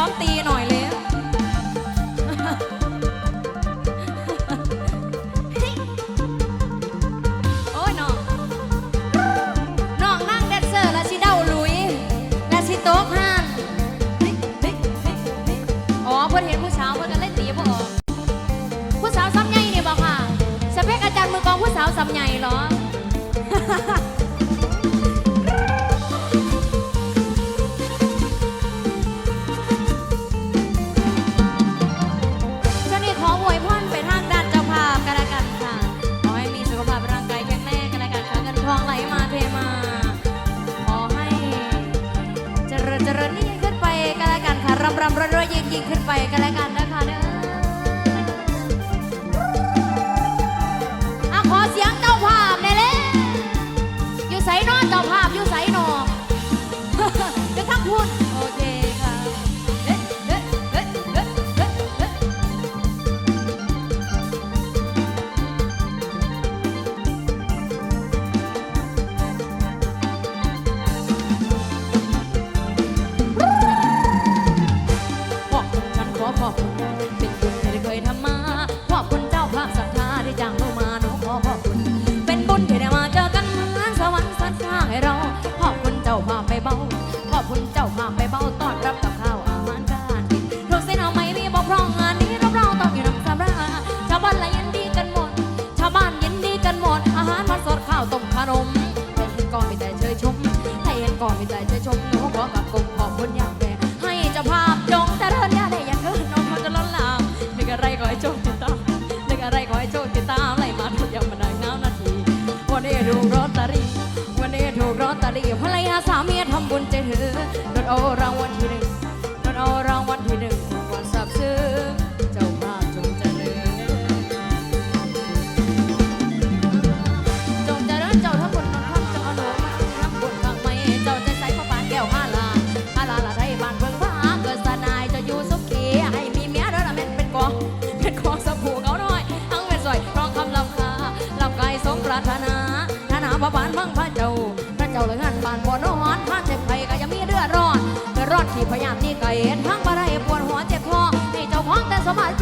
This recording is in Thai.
อมตีหน่อยเลยโอ้ยน้องน้องนั่งแดนเซอร์และสิเดาลุย และสิโต๊ะห้านอ๋อเพื่อนเห็นผู้สาวเพื่อนกันเล่นตีพวกออกผู้สาวซ้ำใหญ่เนี่ยบอกค่ะสเปคอาจารย์มือกองผู้สาวซ้ำใหญ่เหรอ เจ้าพไปเบาขอบคุณเจ้าภาไปเบาต้อนรับกับข้าวอาหารการกินทุกเส้นเอาไม่มีบอกพร่องงานนี้รับเราต้องอยู่นำสำราญชาวบ้านละยินดีกันหมด ชาวบ้านยินดีกันหมด อาหารมันสดข้าวต้มขนมให้เห็นก่อนมีแต่เชยชมให้เห็นก่อนมีแต่เชยชมหนูขอกับกลุ่มขอบคุณอย่างแรงให้เจ้าภาพจงเจริญอย่าได้อยังเกินน้องมันจะล้นหลามนึกอะไรก็ให้โชคติดตามนึกอะไรก็ให้โชคติดตามไหลมาทุกอย่างมาได้น้ำนาทีวันนี้ถูกรอตเตอรี่วันนี้ถูกรอตเตอรี่ ภรรยาสามีทำบุญใจเธอรถโอรางวัลที่หนึ่งโดนเอารางวัล ที่พยายามที่ก็เห็นทั้งบ่ไรปวดหัวเจ็บคอให้เจ้าของแต่สมบัติ